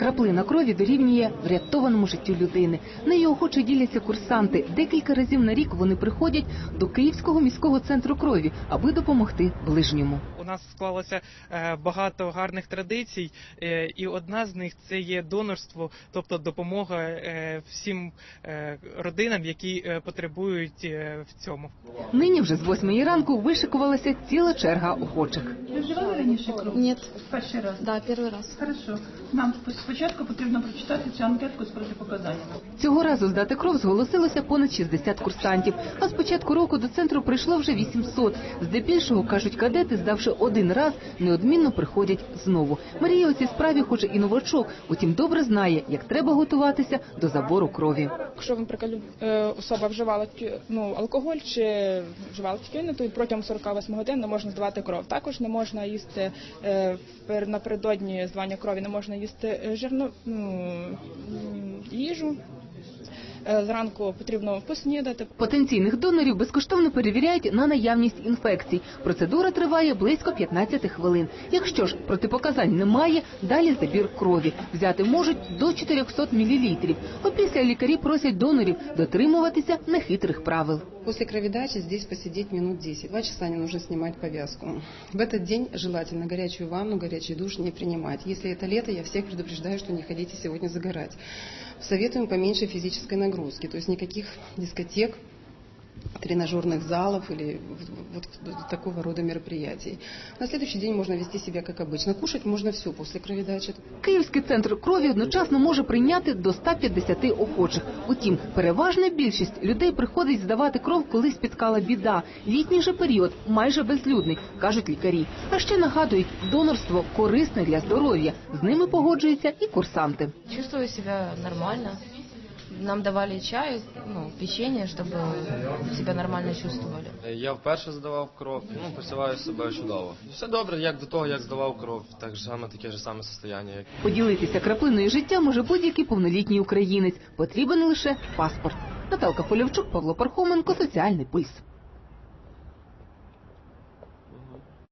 Краплина крові дорівнює врятованому життю людини. Нею охоче діляться курсанти. Декілька разів на рік вони приходять до Київського міського центру крові, аби допомогти ближньому. Нас склалося е, багато гарних традицій, е, і одна з них це є донорство, тобто допомога е, всім родинам, які потребують в цьому. Нині вже з восьмої ранку вишикувалася ціла черга охочих. Ви вживали раніше кров? Нет, Перший раз. да, первый раз. Хорошо. Нам спочатку потрібно прочитати цю анкетку з протипоказаннями. Цього разу здати кров зголосилося понад 60 курсантів. А з початку року до центру прийшло вже 800. Здебільшого, кажуть кадети, здавши один раз, неодмінно приходять знову. Марія у цій справі хоче і новачок, утім добре знає, як треба готуватися до забору крові. Якщо, наприклад, е, особа вживала ну, алкоголь чи вживала тютюни, то протягом 48 годин не можна здавати кров. Також не можна їсти е, пер- напередодні здавання крові, не можна їсти е, жирну ну, їжу. Е, Зранку потрібно поснідати, Потенційних донорів безкоштовно перевіряють на наявність інфекцій. Процедура триває близько 15 хвилин. Якщо ж протипоказань немає, далі забір крові. Взяти можуть до 400 мл. Опісля лікарі просять донорів дотримуватися нехитрих правил. После кроведачи здесь посидеть минут 10. Два часа не нужно снимать повязку. В этот день желательно горячую ванну, горячий душ не принимать. Если это лето, я всех предупреждаю, что не ходите сегодня загорать. Советуем поменьше физической нагрузки, то есть никаких дискотек, тренажерных залов или вот вот такого рода мероприятий. На следующий день можно вести себя как обычно. Кушать можно все после кроведачи. Київський центр крові одночасно може прийняти до 150 охочих. Утім, переважна більшість людей приходить здавати кров, коли спіткала біда. Літній же період майже безлюдний, кажуть лікарі. А ще нагадують, донорство корисне для здоров'я. З ними погоджуються і курсанти. Чувствую себя нормально. Нам давали чай, ну, печенье, чтобы себе нормально чувствовали. Я вперше здавав кров, ну почуваю себе чудово. Все добре, як до того, як здавав кров, так само саме таке ж саме состояння. Як... Поділитися краплиною життя може будь-який повнолітній українець. Потрібен лише паспорт. Наталка Полівчук, Павло Пархоменко, Соціальний пульс.